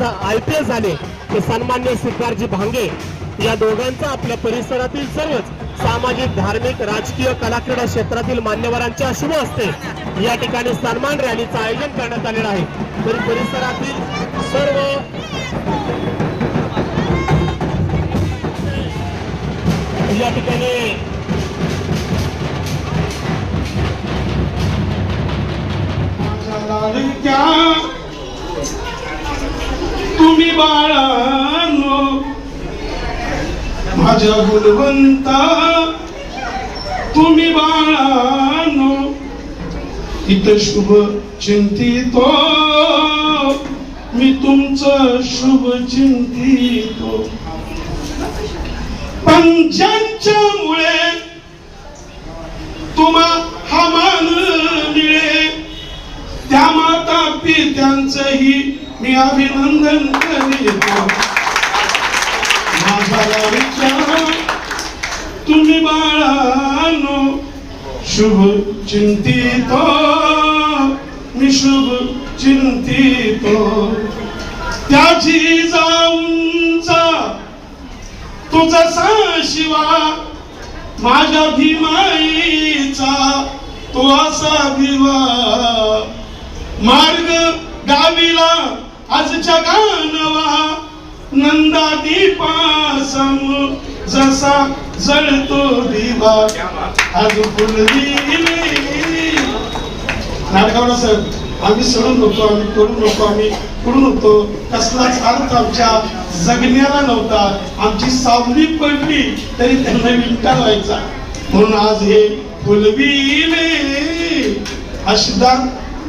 I P S झाले तर सन्मान्य सिद्धार्थजी भांगे या दोघांचा आपल्या परिसरातील सर्वच सामाजिक धार्मिक राजकीय कला क्रीडा क्षेत्रातील मान्यवरांच्या शुभ असते या ठिकाणी सन्मान रॅलीचं आयोजन करण्यात आलेलं आहे. तरी परिसरातील सर्व या ठिकाणी बाळानो. माझ्या गुणवंता तुम्ही बाळानो. इत शुभ चिंतितो. मी तुमचं शुभ चिंतितो. पंचांच्या मुळे तुम्हा हा मान मिळे. त्या माता पित्यांचंही मी अभिनंदन करीतो माझा विचार तुम्ही बाळानो शुभ चिंतितो मी शुभ चिंतितो त्याची जाऊन जा तुझा शिवा माझ्या भीमाईचा तो असा भिवा मार्ग गावीला आजच्या गानवा नंदा दीपासम जसा जळतो दिवा. आज फुलदिली नाटकावला सर आम्ही सडून नव्हतो आम्ही करून नको आम्ही पुढून होतो. कसलाच अर्थ आमच्या जगण्याला नव्हता. आमची सावली पडली तरी त्यांना विंटा व्हायचा म्हणून आज हे फुलविले हा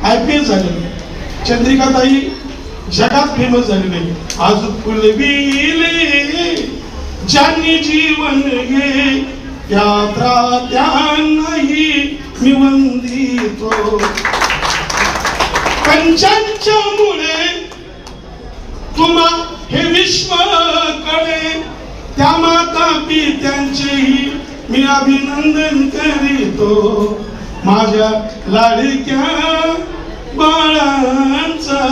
आय पी एस चंद्रिकाताई जगात फेमस झालेले आज फुलविले ज्यांनी जीवन घे यात्रा त्यांनाही मी वंदितो. पंचांच्या मुळे तुम्हा हे विश्व कळे त्या माता पित्यांचेही मी अभिनंदन करीतो. माझ्या लाडक्या बाळांचा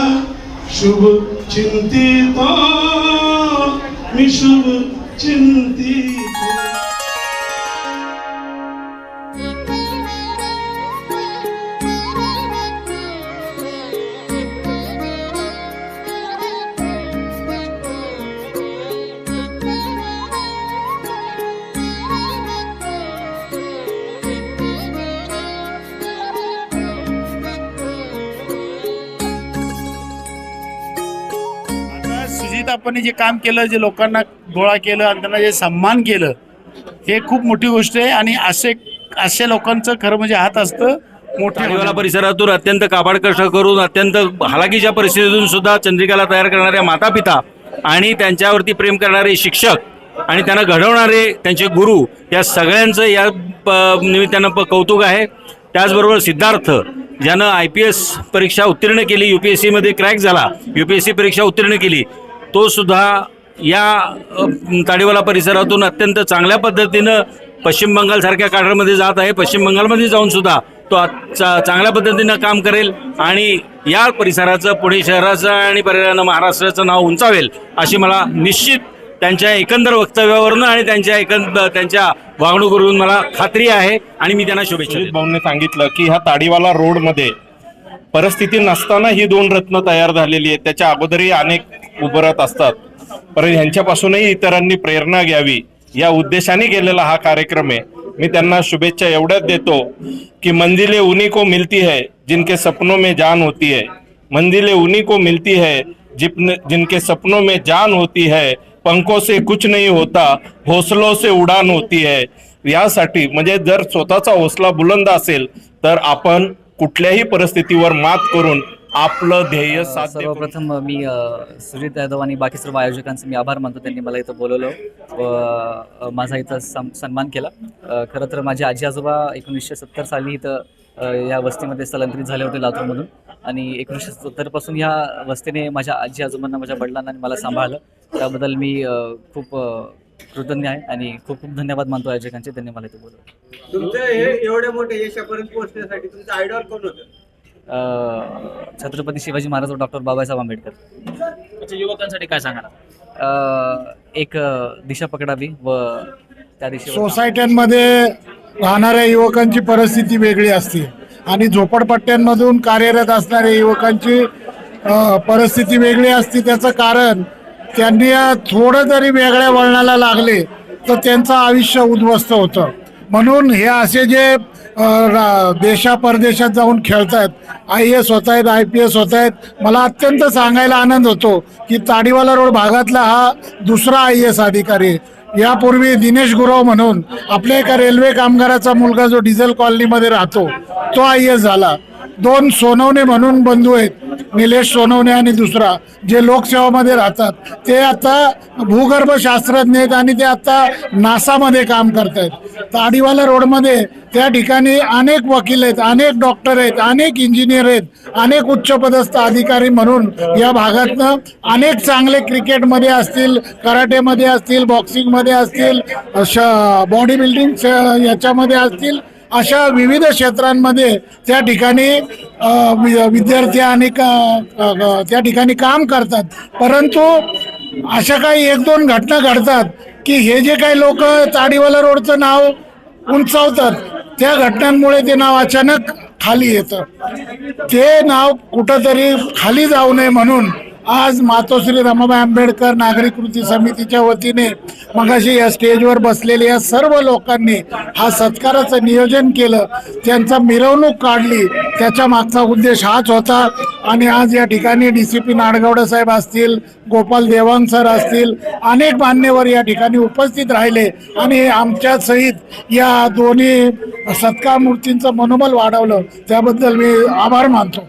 शुभ चिंतितो मी शुभ आपण जे काम केलं जे लोकांना गोळा केलं आणि त्यांना जे सन्मान केलं हे खूप मोठी गोष्ट आहे आणि असे अशा लोकांचं खरं म्हणजे हात असतं मोठ्या परिसरातून अत्यंत काबाड कष्ट करून अत्यंत हालाकीच्या परिस्थितीतून सुद्धा चंद्रिकाला तयार करणाऱ्या माता पिता आणि त्यांच्यावरती प्रेम करणारे शिक्षक आणि त्यांना घडवणारे त्यांचे गुरु या सगळ्यांचं या निमित्तानं प- कौतुक आहे. त्याचबरोबर सिद्धार्थ ज्यानं आय पी एस परीक्षा उत्तीर्ण केली यू पी एस सीमध्ये क्रॅक झाला यू पी एस सी परीक्षा उत्तीर्ण केली तो सुद्धा या ताडीवाला परिसरातून अत्यंत चांगल्या पद्धतीनं पश्चिम बंगालसारख्या काढामध्ये जात आहे पश्चिम बंगालमध्ये जाऊन सुद्धा तो चा- चांगल्या पद्धतीनं काम करेल आणि या परिसराचं पुणे शहराचं आणि पर्यायानं महाराष्ट्राचं नाव उंचावेल अशी मला निश्चित त्यांच्या एकंदर वक्तव्यावरून आणि त्यांच्या एकंदर त्यांच्या वागणुकीवरून मला खात्री आहे आणि मी त्यांना शुभेच्छा. भाऊंनी सांगितलं की ह्या ताडीवाला रोडमध्ये परिस्थिती नसताना ही दोन रत्न तयार झालेली आहेत त्याच्या अगोदरही अनेक उभरत असतात. परत ह्यांच्यापासूनही इतरांनी प्रेरणा घ्यावी या उद्देशाने केलेला हा कार्यक्रम आहे. मी त्यांना शुभेच्छा एवढ्याच देतो की मंजिले उन्हीं को मिलती है जिनके सपनों में जान होती है. मंजिले उन्हीं को मिलती है जिन जिनके सपनों में जान होती है. पंखों से कुछ नहीं होता हौसलों से उडान होती है. यासाठी म्हणजे जर स्वतःचा हौसला बुलंद असेल तर आपण कुठल्याही परिस्थितीवर मात करून आपलं ध्येय साध्य सर्वप्रथम मी सुजित यादव आणि बाकी सर्व आयोजकांचे मी आभार मानतो. त्यांनी मला इथं बोलवलं व माझा इथं सम सन्मान केला. खरं तर माझे आजी आजोबा एकोणीसशे सत्तर साली इथं या वस्तीमध्ये स्थलांतरित झाले होते लातूरमधून आणि एकोणीसशे सत्तरपासून ह्या वस्तीने माझ्या आजी आजोबांना माझ्या वडिलांना आणि मला सांभाळलं. त्याबद्दल मी खूप कृतज्ञ आहे आणि खूप खूप धन्यवाद मानतो आयोजकांचे. त्यांनी मला इथं बोलवलं. तुमचं हे एवढ्या मोठ्या यशापर्यंत पोहोचण्यासाठी तुमचं आयडॉल कोण होतं? छत्रपती शिवाजी महाराज व डॉक्टर बाबासाहेब आंबेडकर. अच्छा युवकांसाठी काय सांगणार अ, एक दिशा पकडावी व त्या दिशेवर सोसायट्यांमध्ये राहणाऱ्या युवकांची परिस्थिती वेगळी असते. आणि झोपडपट्ट्यांमधून कार्यरत असणाऱ्या युवकांची परिस्थिती वेगळी असते. त्याचं कारण त्यांनी थोडं जरी वेगळ्या वळणाला लागले तर त्यांचं आयुष्य उद्ध्वस्त होतं. म्हणून हे असे जे देशा परदेशात जाऊन खेळतायत. आय एस होत आहेत आय पी एस होत आहेत मला अत्यंत सांगायला आनंद होतो की ताडीवाला रोड भागातला हा दुसरा आय एस अधिकारी यापूर्वी दिनेश गुरव म्हणून आपल्या एका रेल्वे कामगाराचा मुलगा जो डिझेल कॉलनीमध्ये राहतो तो आय एस झाला. दोन सोनवणे म्हणून बंधू आहेत निलेश सोनवणे आणि दुसरा जे लोकसेवामध्ये राहतात. ते आता भूगर्भशास्त्रज्ञ आहेत आणि ते आता नासामध्ये काम करत आहेत ताडीवाला रोडमध्ये त्या ठिकाणी अनेक वकील आहेत अनेक डॉक्टर आहेत अनेक इंजिनियर आहेत अनेक उच्चपदस्थ अधिकारी म्हणून या भागातनं अनेक चांगले क्रिकेटमध्ये असतील कराटेमध्ये असतील बॉक्सिंगमध्ये असतील श बॉडी बिल्डिंग याच्यामध्ये असतील अशा विविध क्षेत्रांमध्ये त्या ठिकाणी वि- विद्यार्थी आणि का- त्या ठिकाणी काम करतात. परंतु अशा काही एक दोन घटना घडतात की हे जे काही लोक ताडीवाला रोडचं नाव उंचावतात त्या घटनांमुळे ते नाव अचानक खाली येतं. ते नाव कुठंतरी खाली जाऊ नये म्हणून आज मातोश्री रमाबाई आंबेडकर नागरिक कृती समितीच्या वतीने मगाशी या स्टेजवर बसलेल्या या सर्व लोकांनी हा सत्काराचं नियोजन केलं. त्यांचा मिरवणूक काढली. त्याच्या मागचा उद्देश हाच होता. आणि आज या ठिकाणी डी सी पी नाडगौडे साहेब असतील गोपाल देवांग सर असतील अनेक मान्यवर या ठिकाणी उपस्थित राहिले. आणि आमच्या सहित या दोन्ही सत्कार मूर्तींचं मनोबल वाढवलं. त्याबद्दल मी आभार मानतो.